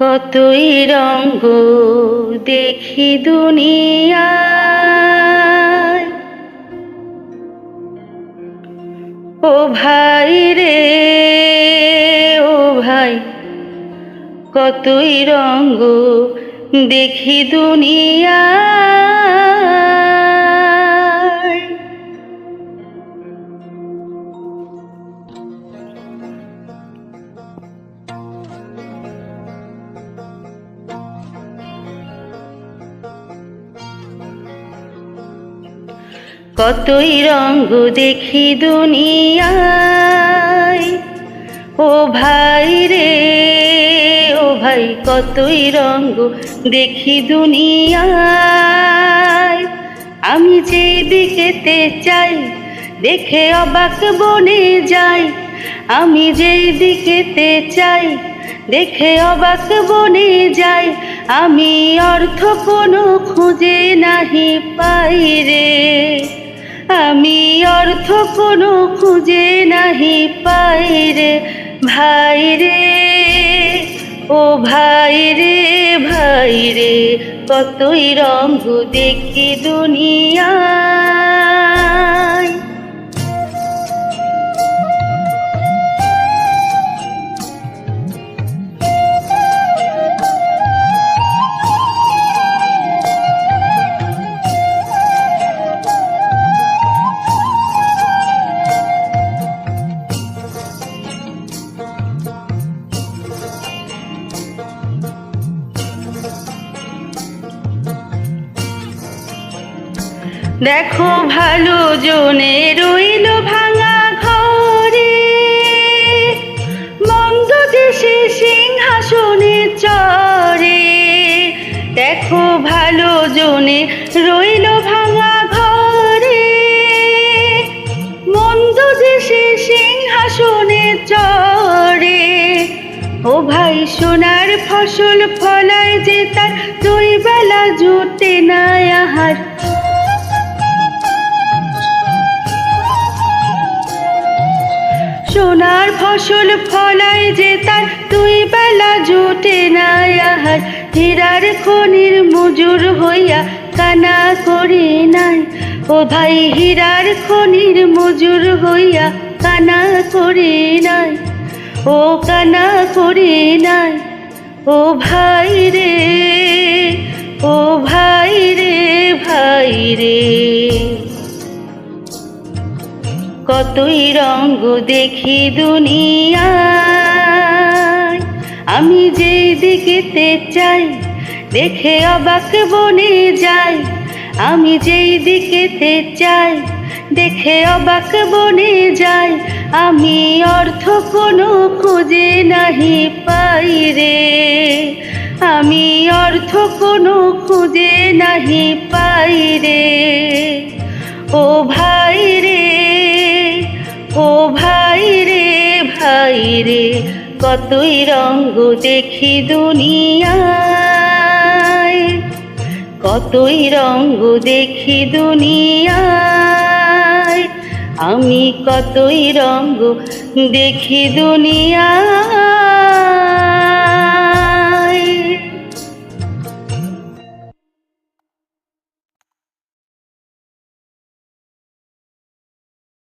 কতই রঙ্গ দেখি দুনিয়া ও ভাই রে ও ভাই কতই রঙ্গ দেখি দুনিয়ায়। কতই রঙ্গ দেখি দুনিয়ায়। ও ভাই রে, ও ভাই, কতই রঙ্গ দেখি দুনিয়ায়। আমি যে দিকেতে চাই, দেখে অবাক বনে যাই। আমি যেই দিকেতে চাই, দেখে অবাক বনে যাই। আমি অর্থ কোনো খুঁজে নাহি পাই রে। আমি অর্থ কোনো খুঁজে নাহি পাই রে ভাই রে। ও ভাই রে ভাই রে, কতই রঙ দেখি দুনিয়ায়। দেখো ভালো জনে রইল ভাঙা ঘরে। মন্দ দেশে সিংহাসনে চরে। দেখো ভালো জনে রইল ভাঙা ঘরে। মন্দ দেশে সিংহাসনে চরে। ও ভাই, সোনার ফসল ফলায় যে তার দুই বেলা জুটে না আহার। সোনার ফসল ফলায় যে তার, দুই বেলা জোটে না আহার। হীরার খনির মজুর হইয়া কানা করে নাই। ও ভাই, হীরার খনির মজুর হইয়া কানা করে নাই। ও কানা করে নাই। ও ভাই রে, ও ভাই রে ভাই রে। কতই রঙ্গ দেখি দুনিয়ায়। আমি যেই দিকেতে চাই, দেখে অবাক বনে যাই। আমি যেই দিকেতে চাই, দেখে অবাক বনে যাই। আমি অর্থ কোনো খুঁজে নাহি পাই রে। আমি অর্থ কোনো খুঁজে নাহি পাই রে। ও ভাই রে কতই রঙ্গ দেখি দুনিয়ায়। কতই রঙ্গ দেখি দুনিয়ায়। আমি কতই রঙ্গ দেখি দুনিয়ায়।